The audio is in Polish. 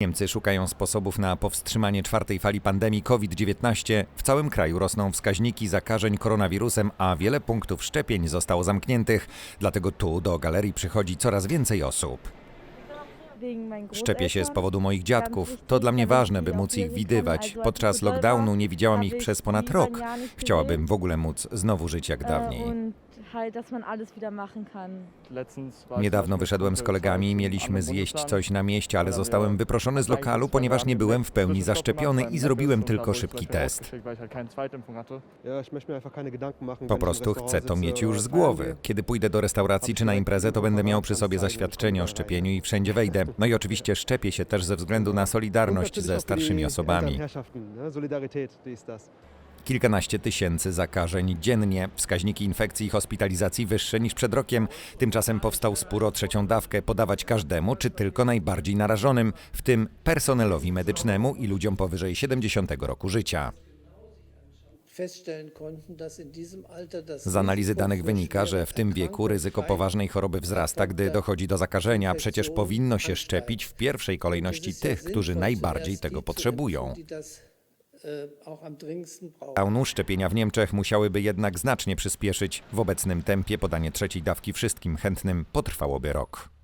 Niemcy szukają sposobów na powstrzymanie czwartej fali pandemii COVID-19. W całym kraju rosną wskaźniki zakażeń koronawirusem, a wiele punktów szczepień zostało zamkniętych. Dlatego tu do galerii przychodzi coraz więcej osób. Szczepię się z powodu moich dziadków. To dla mnie ważne, by móc ich widywać. Podczas lockdownu nie widziałam ich przez ponad rok. Chciałabym w ogóle móc znowu żyć jak dawniej. Niedawno wyszedłem z kolegami i mieliśmy zjeść coś na mieście, ale zostałem wyproszony z lokalu, ponieważ nie byłem w pełni zaszczepiony i zrobiłem tylko szybki test. Po prostu chcę to mieć już z głowy. Kiedy pójdę do restauracji czy na imprezę, to będę miał przy sobie zaświadczenie o szczepieniu i wszędzie wejdę. No i oczywiście szczepię się też ze względu na solidarność ze starszymi osobami. Kilkanaście tysięcy zakażeń dziennie, wskaźniki infekcji i hospitalizacji wyższe niż przed rokiem. Tymczasem powstał spór o trzecią dawkę podawać każdemu, czy tylko najbardziej narażonym, w tym personelowi medycznemu i ludziom powyżej 70 roku życia. Z analizy danych wynika, że w tym wieku ryzyko poważnej choroby wzrasta, gdy dochodzi do zakażenia. Przecież powinno się szczepić w pierwszej kolejności tych, którzy najbardziej tego potrzebują. Downu szczepienia w Niemczech musiałyby jednak znacznie przyspieszyć. W obecnym tempie podanie trzeciej dawki wszystkim chętnym potrwałoby rok.